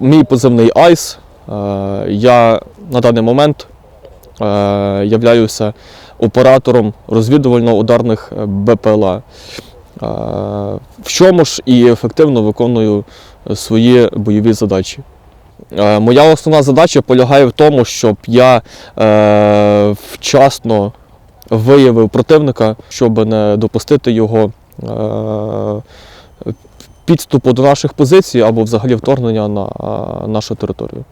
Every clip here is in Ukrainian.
мій позивний Айс. Е, Я на даний момент е, являюся оператором розвідувально-ударних е, БПЛА. В чому ж і ефективно виконую свої бойові задачі. Моя основна задача полягає в тому, щоб я вчасно виявив противника, щоб не допустити його підступу до наших позицій або взагалі вторгнення на нашу територію.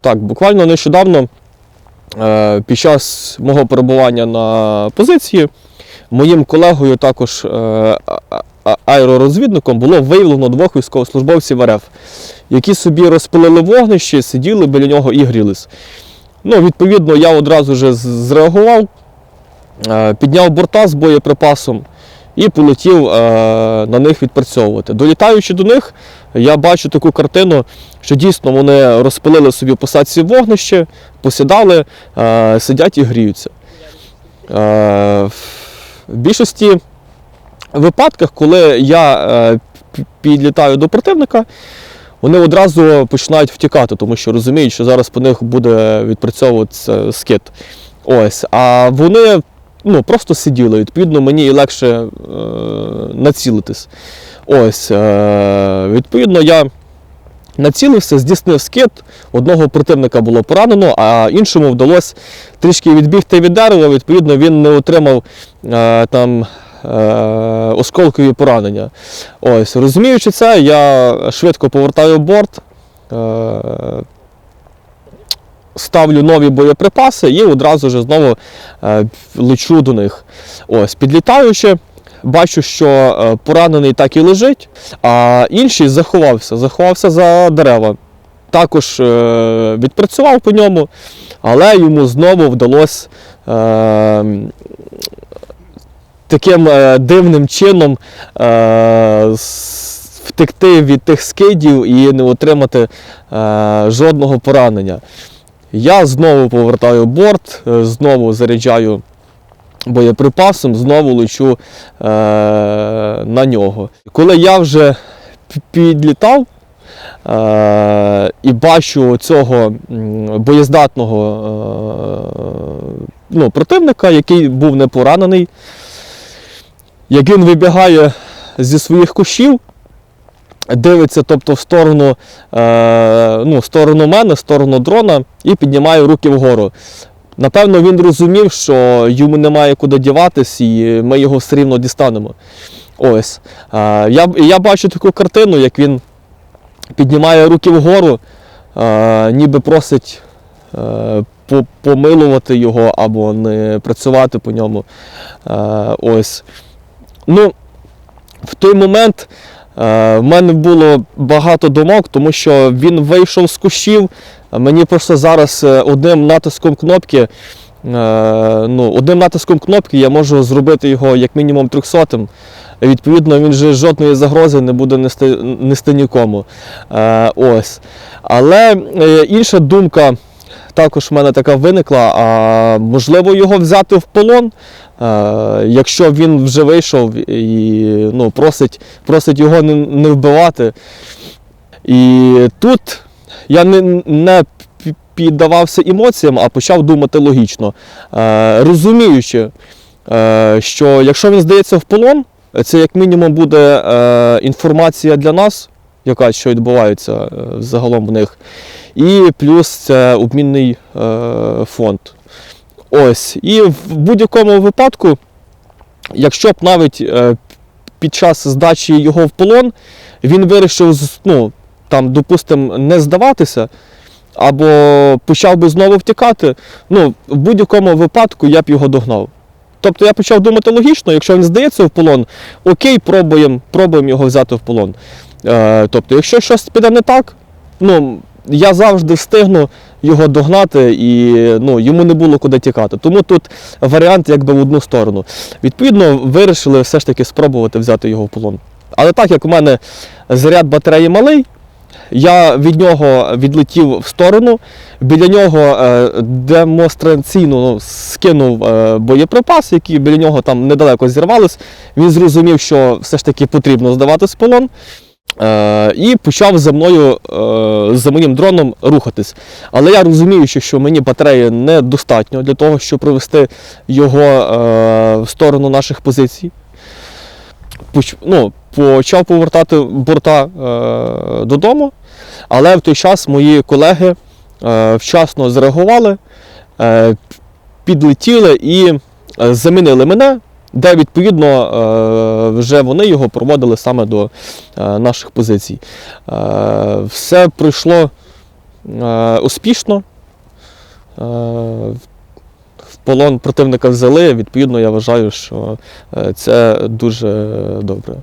Так, буквально нещодавно, е, під час мого перебування на позиції, моїм колегою, також е, аеророзвідником, було виявлено двох військовослужбовців РФ, які собі розпилили вогнище, сиділи біля нього і грілись. Ну, відповідно, я одразу з- зреагував, е, підняв борта з боєприпасом і полетів е, на них відпрацьовувати. Долітаючи до них, я бачу таку картину, що дійсно вони розпилили собі посадці вогнище, посідали, е, сидять і гріються. Е, в більшості випадках, коли я підлітаю до противника, вони одразу починають втікати, тому що розуміють, що зараз по них буде відпрацьовуватися скид. Ось, а вони ну, просто сиділи. Відповідно, мені і легше е, націлитись. Ось, е, відповідно, я націлився, здійснив скид. Одного противника було поранено, а іншому вдалося трішки відбігти від дерева. Відповідно, він не отримав е, там. е, Осколкові поранення. Ось, розуміючи це, я швидко повертаю борт, е, ставлю нові боєприпаси і одразу ж знову е, лечу до них. Ось, підлітаючи, бачу, що е, поранений так і лежить, а інший заховався, заховався за дерева. Також е, відпрацював по ньому, але йому знову вдалося таким дивним чином втекти від тих скидів і не отримати жодного поранення. Я знову повертаю борт, е, знову заряджаю боєприпасом, знову лечу е, на нього. Коли я вже підлітав е, і бачу цього боєздатного е, ну, противника, який був не поранений, як він вибігає зі своїх кущів, дивиться тобто, в сторону, е, ну, сторону мене, в сторону дрона і піднімає руки вгору. Напевно, він розумів, що йому немає куди діватись, і ми його все рівно дістанемо. Ось. Е, я, я бачу таку картину, як він піднімає руки вгору, е, ніби просить е, помилувати його або не працювати по ньому. Е, ось. Ну, в той момент в мене було багато думок, тому що він вийшов з кущів. Мені просто зараз е, одним натиском кнопки, е, ну, одним натиском кнопки я можу зробити його як мінімум 300 Відповідно, він же жодної загрози не буде нести, нести нікому. Е, ось. Але е, інша думка також в мене така виникла, а можливо його взяти в полон, е, якщо він вже вийшов і ну, просить, просить його не, не вбивати. І тут я не, не піддавався емоціям, а почав думати логічно, е, розуміючи, е, що якщо він здається в полон, це як мінімум буде е, інформація для нас, яка що відбувається е, загалом в них. І плюс це обмінний е, фонд. Ось. І в будь-якому випадку, якщо б навіть е, під час здачі його в полон він вирішив, ну, там, допустимо, не здаватися, або почав би знову втікати, ну, в будь-якому випадку я б його догнав. Тобто я почав думати логічно, якщо він здається в полон, окей, пробуємо пробуємо його взяти в полон. Е, тобто, якщо щось піде не так, ну, я завжди встигну його догнати і ну, йому не було куди тікати. Тому тут варіант якби в одну сторону. Відповідно, вирішили все ж таки спробувати взяти його в полон. Але так як у мене заряд батареї малий, я від нього відлетів в сторону, біля нього е, демонстраційно ну, скинув е, боєприпас, які біля нього там недалеко зірвались. Він зрозумів, що все ж таки потрібно здавати з полон. Е, і почав за мною, е, за моїм дроном рухатись. Але я розумію, що, мені батареї недостатньо для того, щоб привести його е, в сторону наших позицій. Ну, почав повертати борта додому, але в той час мої колеги вчасно зреагували, підлетіли і замінили мене, де відповідно е, вже вони його проводили саме до е, наших позицій. Е, все пройшло успішно. В полон противника взяли. Відповідно, я вважаю, що це дуже добре.